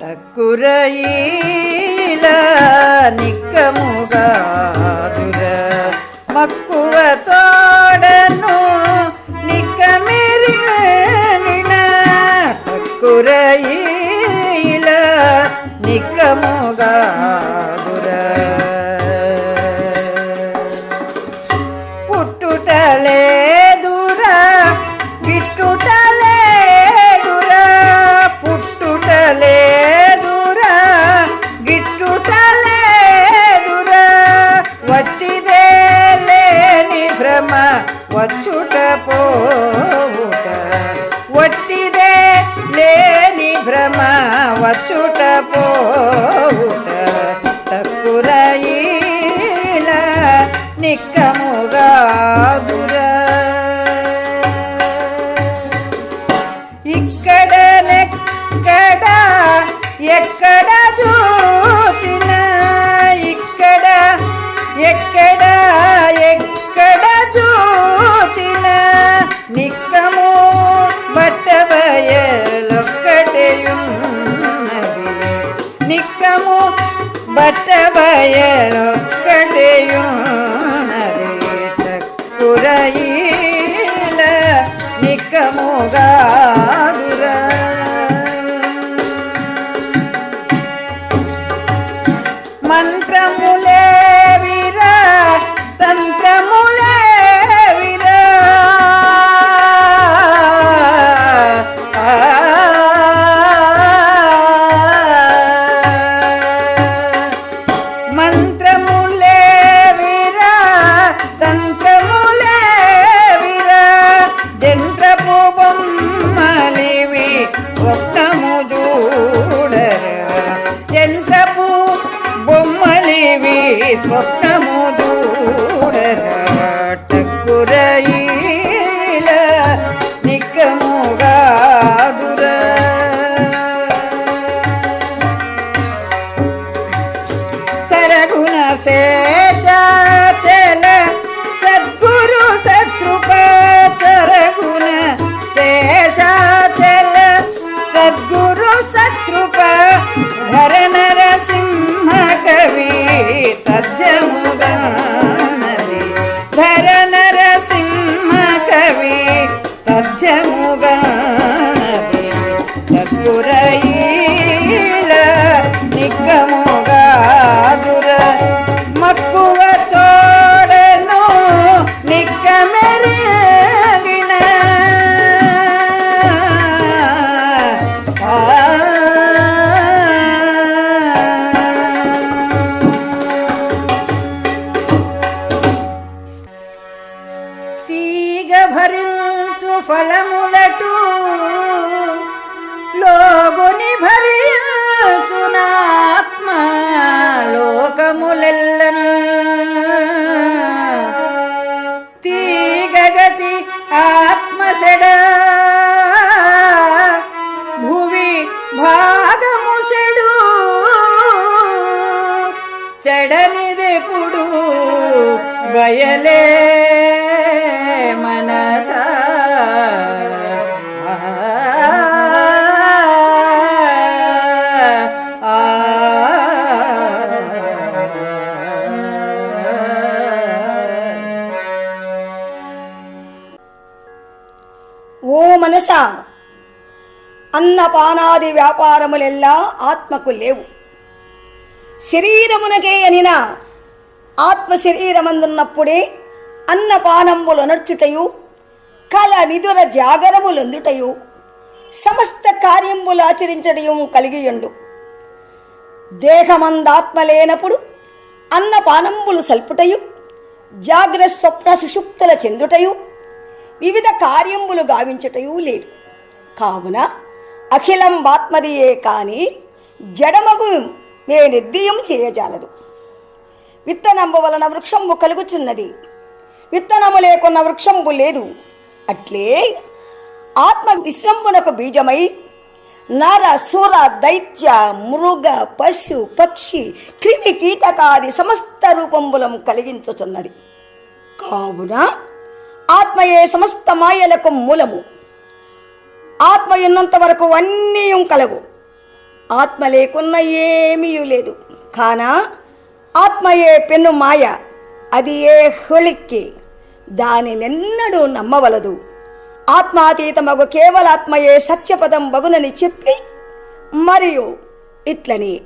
టక్కురయీల నిక్కముగాదుర. మక్కువ తోడను నిక్కమెరిన టక్కురయీల నిక్కముగా పోవుట. వచ్చిదే లేని భ్రమ వచ్చుట పోవుట. తక్కురయిల నిక్కముగా ఇక్కడ నెక్కడ ఎక్కడ చూసిన ఇక్కడ ఎక్కడ ఎక్కడ నిక్కము బట్టబయలొక్కటేయున్నది. నిక్కము బట్టబయలొక్కటేయున్నది జంత్రపు బొమ్మలివి స్వప్నము చూడరా టక్కురయిల తక్కురయిల లోకములెల్లను తీగగతి ఆత్మసెడ భువి భాగము సెడు చెడనిదెప్పుడు బయలే మనసా. ఓ మనసా! అన్నపానాది వ్యాపారములెల్లా ఆత్మకు లేవు. శరీరమునకే అనిన ఆత్మ శరీరమందున్నప్పుడే అన్నపానంబులు నడుచుటయు కల నిదుర జాగరములొందుటయు సమస్త కార్యంబులు ఆచరించడయు కలిగియుండు. దేహమందాత్మ లేనప్పుడు అన్నపానంబులు సల్పుటయు జాగ్ర స్వప్న సుషుప్తుల చెందుటయు వివిధ కార్యములు గావించటయూ లేదు. కావున అఖిలం ఆత్మదియే కానీ జడమగు నేనిర్దయం చేయజాలదు. విత్తనంబు వలన వృక్షంబు కలుగుచున్నది. విత్తనము లేకున్న వృక్షంబు లేదు. అట్లే ఆత్మ విశ్వంబునకు బీజమై నర సుర దైత్య మృగ పశు పక్షి క్రిమి కీటకాది సమస్త రూపంబులం కలిగించుచున్నది. కావున ఆత్మయే సమస్త మాయలకు మూలము. ఆత్మ ఉన్నంత వరకు అన్నీ కలవు. ఆత్మ లేకున్న ఏమీ లేదు. కానా ఆత్మయే పెన్ను మాయ. అది ఏ హొళిక్కి? దానినెన్నడూ నమ్మవలదు. ఆత్మాతీతమగు కేవలాత్మయే సత్యపదం బగునని చెప్పి మరియు ఇట్లని